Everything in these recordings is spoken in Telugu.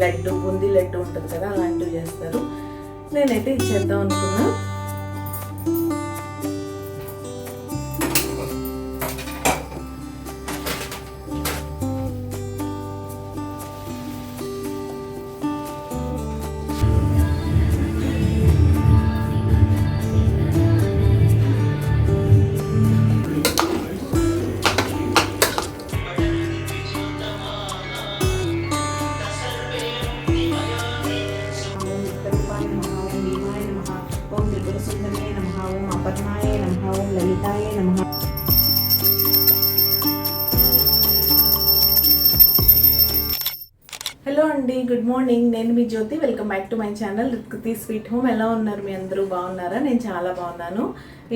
లడ్డు బూందీ లడ్డు ఉంటుంది కదా అలాంటివి చేస్తారు. నేనైతే ఇచ్చేద్దాం అనుకున్నా. హలో అండి గుడ్ మార్నింగ్ నేను మీ Jyothi. Welcome back to my channel Rithkruthi sweet home ఎలా ఉన్నారు మీ అందరూ? బాగున్నారా? నేను చాలా బాగున్నాను.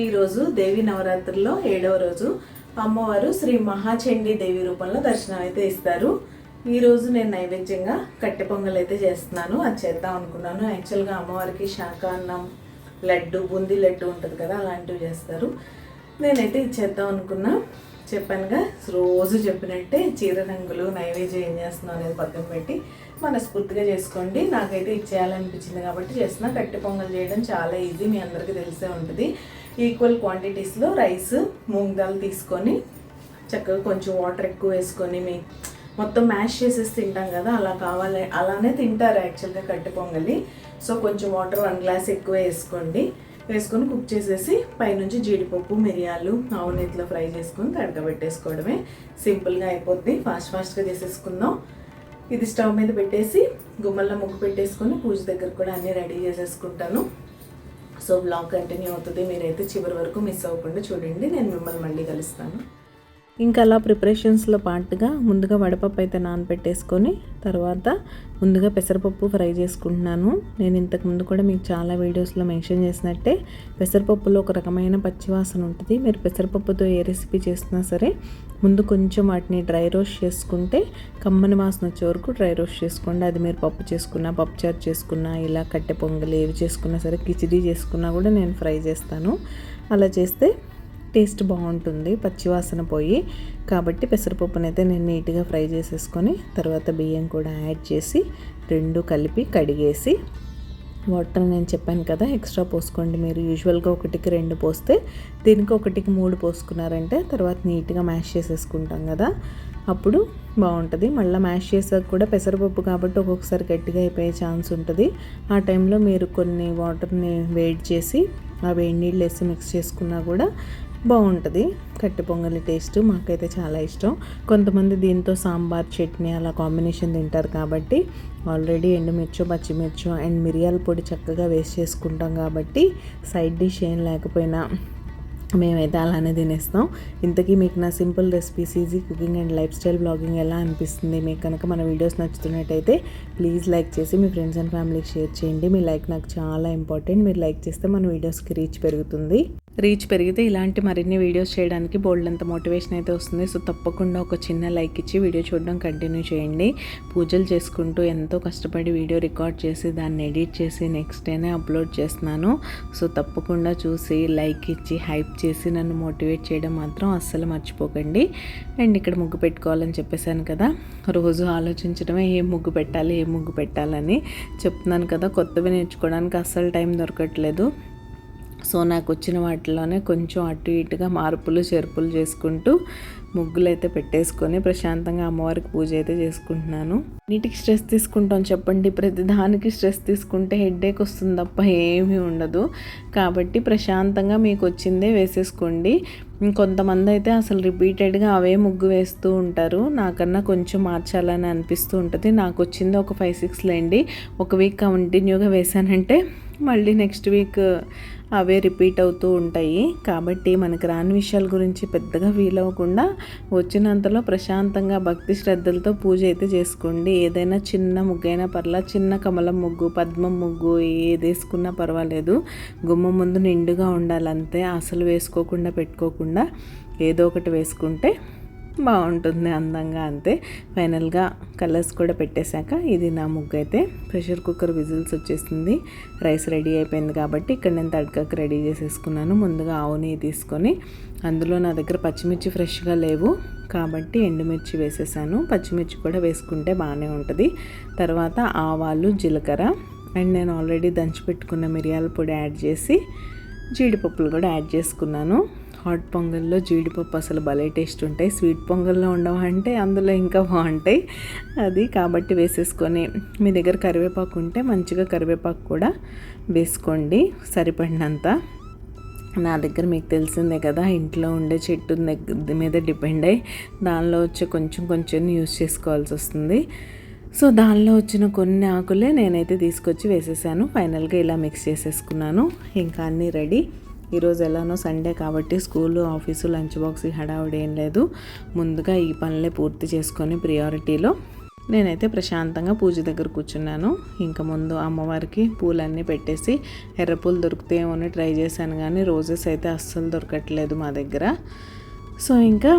ఈరోజు దేవి నవరాత్రుల్లో ఏడవ రోజు అమ్మవారు శ్రీ మహాచండీ దేవి రూపంలో దర్శనం అయితే ఇస్తారు. ఈరోజు నేను నైవేద్యంగా కట్టె పొంగల్ అయితే చేస్తున్నాను. అది చేద్దాం అనుకున్నాను. యాక్చువల్గా అమ్మవారికి శాకాన్నం లడ్డు బూందీ లడ్డు ఉంటుంది కదా అలాంటివి చేస్తారు. నేనైతే ఇది చేద్దాం అనుకున్నా. చెప్పానుగా రోజు చెప్పినట్టే చీర రంగులు నైవేద్యం ఏం చేస్తున్నాం అనేది పక్కన పెట్టి మనస్ఫూర్తిగా చేసుకోండి. నాకైతే ఇచ్చేయాలనిపించింది కాబట్టి చేస్తున్నా. కట్టి పొంగల్ చేయడం చాలా ఈజీ మీ అందరికీ తెలిసే ఉంటుంది. ఈక్వల్ క్వాంటిటీస్లో రైస్ మూంగ్ దాల్ తీసుకొని చక్కగా కొంచెం వాటర్ ఎక్కువ వేసుకొని మీ మొత్తం మ్యాష్ చేసేసి తింటాం కదా అలా కావాలి అలానే తింటారు యాక్చువల్గా కట్టి పొంగలి. సో కొంచెం వాటర్ వన్ గ్లాస్ ఎక్కువ వేసుకోండి. వేసుకొని కుక్ చేసేసి పైనుంచి జీడిపప్పు మిరియాలు ఆవు నెత్తిలో ఫ్రై చేసుకొని తడకబెట్టేసుకోవడమే సింపుల్గా అయిపోద్ది. ఫాస్ట్ ఫాస్ట్గా చేసేసుకుందాం. ఇది స్టవ్ మీద పెట్టేసి గుమ్మల్లో ముగ్గు పెట్టేసుకొని పూజ దగ్గర కూడా అన్నీ రెడీ చేసేసుకుంటాను. సో బ్లాగ్ కంటిన్యూ అవుతుంది. మీరైతే చివరి వరకు మిస్ అవ్వకుండా చూడండి. నేను మిమ్మల్ని మళ్ళీ కలుస్తాను. ఇంకా అలా ప్రిపరేషన్స్లో పాటుగా ముందుగా వడపప్పు అయితే నానబెట్టేసుకొని తర్వాత ముందుగా పెసరపప్పు ఫ్రై చేసుకుంటున్నాను. నేను ఇంతకు ముందు కూడా మీకు చాలా వీడియోస్లో మెన్షన్ చేసినట్టే పెసరపప్పులో ఒక రకమైన పచ్చివాసన ఉంటుంది. మీరు పెసరపప్పుతో ఏ రెసిపీ చేసినా సరే ముందు కొంచెం వాటిని డ్రై రోస్ట్ చేసుకుంటే కమ్మని వాసన వచ్చే వరకు డ్రై రోస్ట్ చేసుకోండి. అది మీరు పప్పు చేసుకున్నా పప్పుచారు చేసుకున్నా ఇలా కట్టె పొంగలి ఏవి చేసుకున్నా సరే కిచిడీ చేసుకున్నా కూడా నేను ఫ్రై చేస్తాను. అలా చేస్తే టేస్ట్ బాగుంటుంది పచ్చివాసన పోయి. కాబట్టి పెసరపప్పునైతే నేను నీట్గా ఫ్రై చేసేసుకొని తర్వాత బియ్యం కూడా యాడ్ చేసి రెండు కలిపి కడిగేసి. వాటర్ నేను చెప్పాను కదా ఎక్స్ట్రా పోసుకోండి మీరు. యూజువల్గా ఒకటికి రెండు పోస్తే దీనికి ఒకటికి మూడు పోసుకున్నారంటే తర్వాత నీట్గా మ్యాష్ చేసేసుకుంటాం కదా. అప్పుడు బాగుంటుంది. మళ్ళీ మ్యాష్ చేసాక కూడా పెసరపప్పు కాబట్టి ఒక్కొక్కసారి గట్టిగా అయిపోయే ఛాన్స్ ఉంటుంది. ఆ టైంలో మీరు కొన్ని వాటర్ని వేడి చేసి ఆ వేడి నీళ్ళు వేసి మిక్స్ చేసుకున్నా కూడా బాగుంటుంది. కట్టి పొంగలి టేస్ట్ మాకైతే చాలా ఇష్టం. కొంతమంది దీంతో సాంబార్ చట్నీ అలా కాంబినేషన్ తింటారు కాబట్టి ఆల్రెడీ ఎండుమిర్చో పచ్చిమిర్చో అండ్ మిరియాల పొడి చక్కగా వేస్ట్ చేసుకుంటాం కాబట్టి సైడ్ డిష్ ఏం లేకపోయినా మేమైతే అలానే తినేస్తాం. ఇంతకీ మీకు నా simple recipes easy cooking and lifestyle blogging ఎలా అనిపిస్తుంది? మీకు కనుక మన వీడియోస్ నచ్చుతున్నట్టయితే ప్లీజ్ లైక్ చేసి మీ ఫ్రెండ్స్ అండ్ ఫ్యామిలీకి షేర్ చేయండి. మీ లైక్ నాకు చాలా ఇంపార్టెంట్ మీరు లైక్ చేస్తే మన వీడియోస్కి రీచ్ పెరుగుతుంది. రీచ్ పెరిగితే ఇలాంటి మరిన్ని వీడియోస్ చేయడానికి బోల్డ్ అంత మోటివేషన్ అయితే వస్తుంది. సో తప్పకుండా ఒక చిన్న లైక్ ఇచ్చి వీడియో చూడడం కంటిన్యూ చేయండి. పూజలు చేసుకుంటూ ఎంతో కష్టపడి వీడియో రికార్డ్ చేసి దాన్ని ఎడిట్ చేసి నెక్స్ట్ డేనే అప్లోడ్ చేస్తున్నాను. సో తప్పకుండా చూసి లైక్ ఇచ్చి హైప్ చేసి నన్ను మోటివేట్ చేయడం మాత్రం అస్సలు మర్చిపోకండి. అండ్ ఇక్కడ ముగ్గు పెట్టుకోవాలని చెప్పేశాను కదా రోజు ఆలోచించడమే ఏ ముగ్గు పెట్టాలి ఏ ముగ్గు పెట్టాలని చెప్తున్నాను కదా కొత్తవి నేర్చుకోవడానికి అస్సలు టైం దొరకట్లేదు. సో నాకు వచ్చిన వాటిలోనే కొంచెం అటు ఇటుగా మార్పులు చేర్పులు చేసుకుంటూ ముగ్గులు అయితే పెట్టేసుకొని ప్రశాంతంగా అమ్మవారికి పూజ అయితే చేసుకుంటున్నాను. నీటికి స్ట్రెస్ తీసుకుంటాం చెప్పండి. ప్రతి దానికి స్ట్రెస్ తీసుకుంటే హెడ్ఏక్ వస్తుంది తప్ప ఏమీ ఉండదు. కాబట్టి ప్రశాంతంగా మీకు వచ్చిందే వేసేసుకోండి. కొంతమంది అయితే అసలు రిపీటెడ్గా అవే ముగ్గు వేస్తూ ఉంటారు. నాకన్నా కొంచెం మార్చాలని అనిపిస్తూ ఉంటుంది. నాకు వచ్చింది ఒక ఫైవ్ సిక్స్ లేండి. ఒక వీక్ కంటిన్యూగా వేశానంటే మళ్ళీ నెక్స్ట్ వీక్ అవే రిపీట్ అవుతూ ఉంటాయి. కాబట్టి మనకు రాని విషయాల గురించి పెద్దగా ఫీల్ అవ్వకుండా వచ్చినంతలో ప్రశాంతంగా భక్తి శ్రద్ధలతో పూజ అయితే చేసుకోండి. ఏదైనా చిన్న ముగ్గైనా పర్లా చిన్న కమలం ముగ్గు పద్మం ముగ్గు ఏది వేసుకున్నా పర్వాలేదు. గుమ్మ ముందు నిండుగా ఉండాలంతే. అసలు వేసుకోకుండా పెట్టుకోకుండా ఏదో ఒకటి వేసుకుంటే బాగుంటుంది అందంగా అంతే. ఫైనల్గా కలర్స్ కూడా పెట్టేశాక ఇది నా ముగ్గు అయితే ప్రెషర్ కుక్కర్ విజిల్స్ వచ్చేసింది. రైస్ రెడీ అయిపోయింది కాబట్టి ఇక్కడ నేను తడకకు రెడీ చేసేసుకున్నాను. ముందుగా ఆవు నెయ్యి తీసుకొని అందులో నా దగ్గర పచ్చిమిర్చి ఫ్రెష్గా లేవు కాబట్టి ఎండుమిర్చి వేసేసాను. పచ్చిమిర్చి కూడా వేసుకుంటే బాగానే ఉంటుంది. తర్వాత ఆవాలు జీలకర్ర అండ్ నేను ఆల్రెడీ దంచి పెట్టుకున్న మిరియాల పొడి యాడ్ చేసి జీడిపప్పులు కూడా యాడ్ చేసుకున్నాను. హాట్ పొంగల్లో జీడిపప్పు అసలు భలే టేస్ట్ ఉంటాయి. స్వీట్ పొంగల్లో ఉండవు అంటే అందులో ఇంకా బాగుంటాయి. అది కాబట్టి వేసేసుకొని మీ దగ్గర కరివేపాకు ఉంటే మంచిగా కరివేపాకు కూడా వేసుకోండి. సరిపడినంత. నా దగ్గర మీకు తెలిసిందే కదా ఇంట్లో ఉండే చెట్టు మీద డిపెండ్ అయ్యి దానిలో వచ్చే కొంచెం కొంచెం యూజ్ చేసుకోవాల్సి వస్తుంది. సో దానిలో వచ్చిన కొన్ని ఆకులే నేనైతే తీసుకొచ్చి వేసేసాను. ఫైనల్గా ఇలా మిక్స్ చేసేసుకున్నాను. ఇంకా అన్నీ రెడీ. ఈరోజు ఎలానో సండే కాబట్టి స్కూలు ఆఫీసు లంచ్ బాక్స్ హడావుడు ఏం లేదు. ముందుగా ఈ పనులే పూర్తి చేసుకొని ప్రియారిటీలో నేనైతే ప్రశాంతంగా పూజ దగ్గర కూర్చున్నాను. ఇంకా ముందు అమ్మవారికి పూలన్నీ పెట్టేసి ఎర్ర పూలు దొరుకుతాయేమో అని ట్రై చేశాను కానీ రోజెస్ అయితే అస్సలు దొరకట్లేదు మా దగ్గర. సో ఇంకా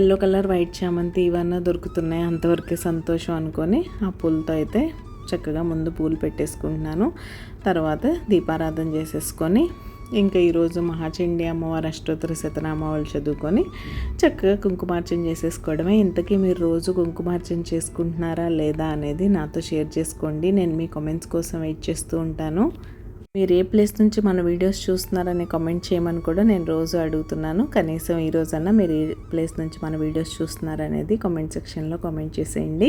ఎల్లో కలర్ వైట్ చామంతి ఇవన్నీ దొరుకుతున్నాయి. అంతవరకే సంతోషం అనుకొని ఆ పూలతో అయితే చక్కగా ముందు పూలు పెట్టేసుకుంటున్నాను. తర్వాత దీపారాధన చేసేసుకొని ఇంకా ఈరోజు మహాచండి అమ్మవారి అష్టోత్తర శతనామావళి చదువుకొని చక్కగా కుంకుమార్చన చేసేసుకోవడమే. ఇంతకీ మీరు రోజు కుంకుమార్చన చేసుకుంటున్నారా లేదా అనేది నాతో షేర్ చేసుకోండి. నేను మీ కామెంట్స్ కోసం వెయిట్ చేస్తూ ఉంటాను. మీరు ఏ ప్లేస్ నుంచి మన వీడియోస్ చూస్తున్నారని కామెంట్ చేయమని కూడా నేను రోజు అడుగుతున్నాను. కనీసం ఈ రోజన్నా మీరు ఏ ప్లేస్ నుంచి మన వీడియోస్ చూస్తున్నారనేది కామెంట్ సెక్షన్లో కామెంట్ చేసేయండి.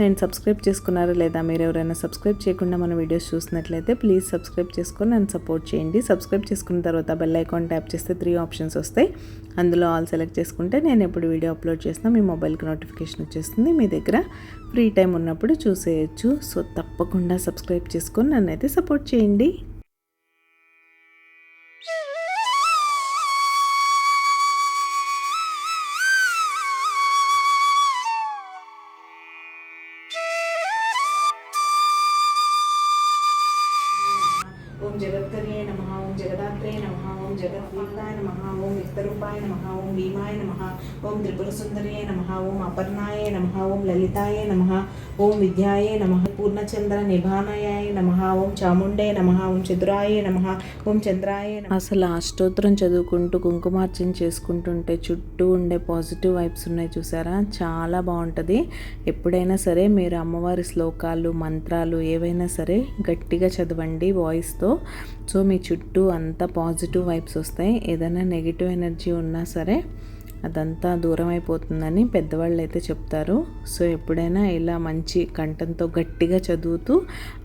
నేను సబ్స్క్రైబ్ చేసుకున్నారా లేదా మీరు ఎవరైనా సబ్స్క్రైబ్ చేయకుండా మన వీడియోస్ చూసినట్లయితే ప్లీజ్ సబ్స్క్రైబ్ చేసుకొని నన్ను సపోర్ట్ చేయండి. సబ్స్క్రైబ్ చేసుకున్న తర్వాత బెల్ ఐకాన్ ట్యాప్ చేస్తే త్రీ ఆప్షన్స్ వస్తాయి. అందులో ఆల్ సెలెక్ట్ చేసుకుంటే నేను ఎప్పుడు వీడియో అప్లోడ్ చేసినా మీ మొబైల్కి నోటిఫికేషన్ వచ్చేస్తుంది. మీ దగ్గర ఫ్రీ టైం ఉన్నప్పుడు చూసేయచ్చు. సో తప్పకుండా సబ్స్క్రైబ్ చేసుకొని నన్ను అయితే సపోర్ట్ చేయండి. ఓం జగత్కరే నమ ఓం జగదాత్రే నమ ఓం జగద్వీతాయ నమ ఓం విత్తరూపాయ నమ ఓం భీమాయ నమ ఓం త్రిపుర సుందరే నమ ఓం అపర్ణాయ నమ ఓం లలితాయ నమ ఓం విద్యాయ నమ. పూర్ణచంద్ర నిభానయాయ నమ ఓం చాముండే నమ ఓం చతురాయ నమ ఓం చంద్రాయ అసలు ఆ స్తోత్రం చదువుకుంటూ కుంకుమార్చన చేసుకుంటుంటే చుట్టూ ఉండే పాజిటివ్ వైబ్స్ ఉన్నాయి చూసారా? చాలా బాగుంటుంది. ఎప్పుడైనా సరే మీరు అమ్మవారి శ్లోకాలు మంత్రాలు ఏవైనా సరే గట్టిగా చదవండి వాయిస్తో. సో మీ చుట్టూ అంతా పాజిటివ్ వైబ్స్ వస్తాయి. ఏదైనా నెగిటివ్ ఎనర్జీ ఉన్నా సరే అదంతా దూరం అయిపోతుందని పెద్దవాళ్ళు అయితే చెప్తారు. సో ఎప్పుడైనా ఇలా మంచి కంఠంతో గట్టిగా చదువుతూ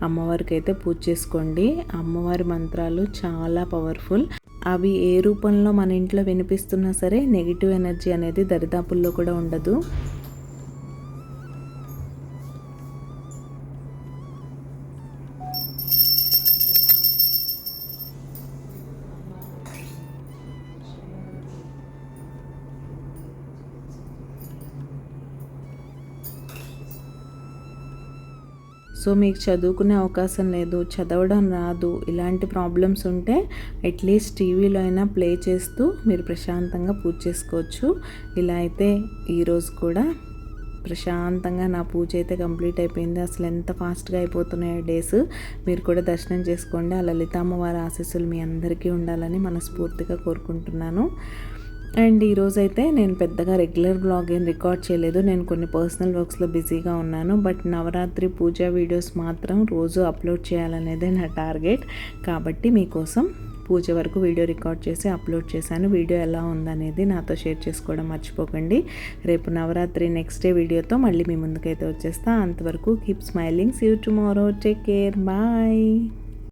అమ్మవారికి అయితే పూజ చేసుకోండి. అమ్మవారి మంత్రాలు చాలా పవర్ఫుల్. అవి ఏ రూపంలో మన ఇంట్లో వినిపిస్తున్నా సరే నెగిటివ్ ఎనర్జీ అనేది దరిదాపుల్లో కూడా ఉండదు. సో మీకు చదువుకునే అవకాశం లేదు చదవడం రాదు ఇలాంటి ప్రాబ్లమ్స్ ఉంటే అట్లీస్ట్ టీవీలో అయినా ప్లే చేస్తూ మీరు ప్రశాంతంగా పూజ చేసుకోవచ్చు. ఇలా అయితే ఈరోజు కూడా ప్రశాంతంగా నా పూజ అయితే కంప్లీట్ అయిపోయింది. అసలు ఎంత ఫాస్ట్గా అయిపోతున్నాయో డేస్. మీరు కూడా దర్శనం చేసుకోండి. ఆ లలితామ్మవారి ఆశీస్సులు మీ అందరికీ ఉండాలని మనస్ఫూర్తిగా కోరుకుంటున్నాను. అండ్ ఈరోజైతే నేను పెద్దగా రెగ్యులర్ బ్లాగ్ ఏం రికార్డ్ చేయలేదు. నేను కొన్ని పర్సనల్ వర్క్స్లో బిజీగా ఉన్నాను. బట్ నవరాత్రి పూజ వీడియోస్ మాత్రం రోజు అప్లోడ్ చేయాలనేదే నా టార్గెట్. కాబట్టి మీకోసం పూజ వరకు వీడియో రికార్డ్ చేసి అప్లోడ్ చేశాను. వీడియో ఎలా ఉందనేది నాతో షేర్ చేసుకోవడం మర్చిపోకండి. రేపు నవరాత్రి నెక్స్ట్ డే వీడియోతో మళ్ళీ మీ ముందుకైతే వచ్చేస్తా. అంతవరకు keep smiling. See you tomorrow. Take care. Bye.